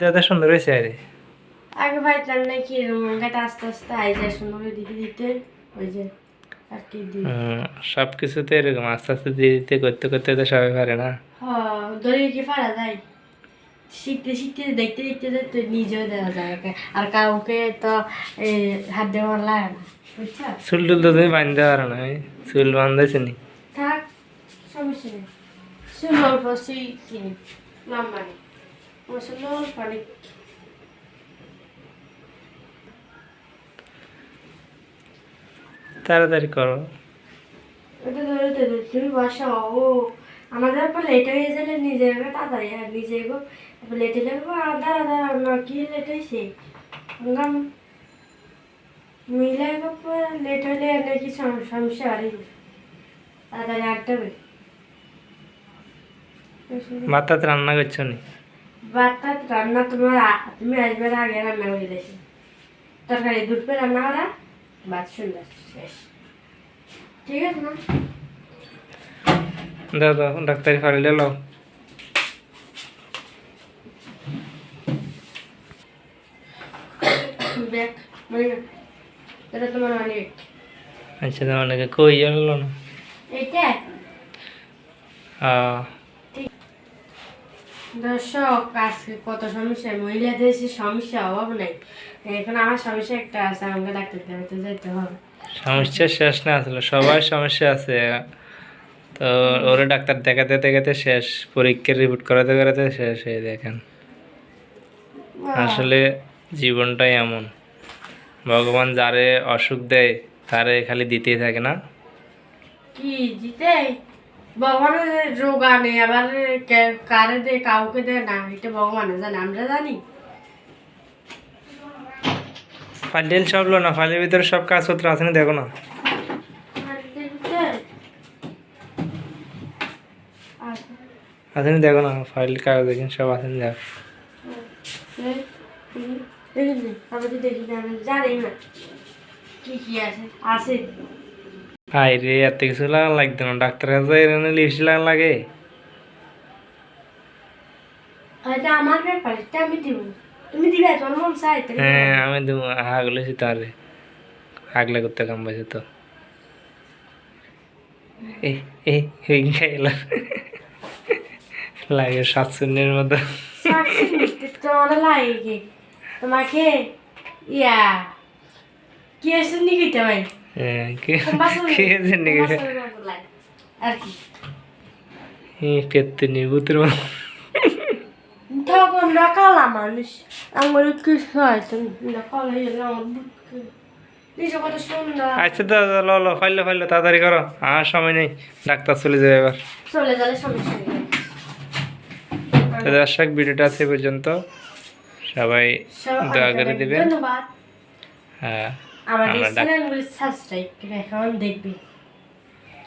দাদা সুন্দর হয়েছে আরে। আগে ভাইতাম নাকি গাটা আস্তে আস্তে আই যায় সুন্দর দিতে দিতে ওই যে আর কি দিই। সব কিছুতে এরকম আস্তে আস্তে দিয়ে দিতে করতে করতে তো সবাই পারে না। হ্যাঁ দড়ি কি পারা যায়? শিখতে শিখতে দেখতে দেখতে দেখতে নিজেও দেওয়া যায় আর কাউকে তো হাত দেওয়া লাগে না চুল টুল তো তুমি বাঁধতে পারো না চুল বাঁধাইছে নি। থাক সমস্যা নেই। শুন অল্প সেই কিনি নেই মশলা অল্প নেই তাড়াতাড়ি করো। ওটা ধরে ধরে তুমি বসো ও আমাদের পর লেট হয়ে গেলে নিজে তাড়াতাড়ি আর নিজে গো লেট হলে গো দাঁড়া দাঁড়া না কি লেট হয়েছে লেট হলে নাকি সমস্যা আর তাড়াতাড়ি রান্না করছ নি? ভাতটা রান্না তোমার তুমি আসবার আগে রান্না করে দিয়েছি। তরকারি দুধ পে রান্না করা ভাত সুন্দর শেষ ঠিক আছে না দাও ডাক্তারি ফাইলটা লাও। মানে এটা তোমার আচ্ছা তো অনেকে কই? না। এইটা? আহ, দর্শক আজকে কত সমস্যা? মহিলাদের সে সমস্যা অভাব নাই। এখন আমার সমস্যা একটা আছে আমাকে ডাক্তার দেখাতে যেতে হবে। সমস্যা শেষ না আসলে সবার সমস্যা আছে। তো ওরা ডাক্তার দেখাতে দেখাতে শেষ পরীক্ষার রিপোর্ট করাতে করাতে শেষ হয়ে দেখেন। আসলে জীবনটাই এমন। ভগবান যারে অসুখ দেয় তারে খালি দিতেই থাকে না। কি জিতে ভগবানের রোগ আনে আবার কারে দে কাউকে দে না এটা ভগবানে জানে আমরা জানি ফাইল সব লো না ফাইলের ভিতরে সব কাগজপত্র আছে না দেখো না আছে দেখো না ফাইল কাগজ এখানে সব আছে দেখো দেখি না আমি জানি না কি কি আছে আছে হাই রে এত কিছু লাগা লাগতো না। ডাক্তার কাছে এখানে লিপস্টিক লাগা লাগে। হয়তো আমার ব্যাপার এটা আমি দিব। তুমি দিবে তোমার মন চাই হ্যাঁ আমি দেবো হাগলেছি তারে। হাগলে করতে কাম পাইছে তো। খাইলাম লাগে সাতশূন্যের মতো। তোমার লাগে। তোমাকে ইয়া কি আছে নি কইতে ভাই? মতো তখন রাখালা মানুষ আমার হয় আচ্ছা দাদা লো লো ফাইলো ফাইলো তাড়াতাড়ি করো। আর সময় নেই ডাক্তার চলে যাবে এবার। চলে গেলে সমস্যা নেই। দর্শক ভিডিওটা আছে পর্যন্ত সবাই দয়া করে দিবেন। হ্যাঁ। আমরা ডাক- চ্যানেলগুলি সাবস্ক্রাইব করে এখন দেখবে।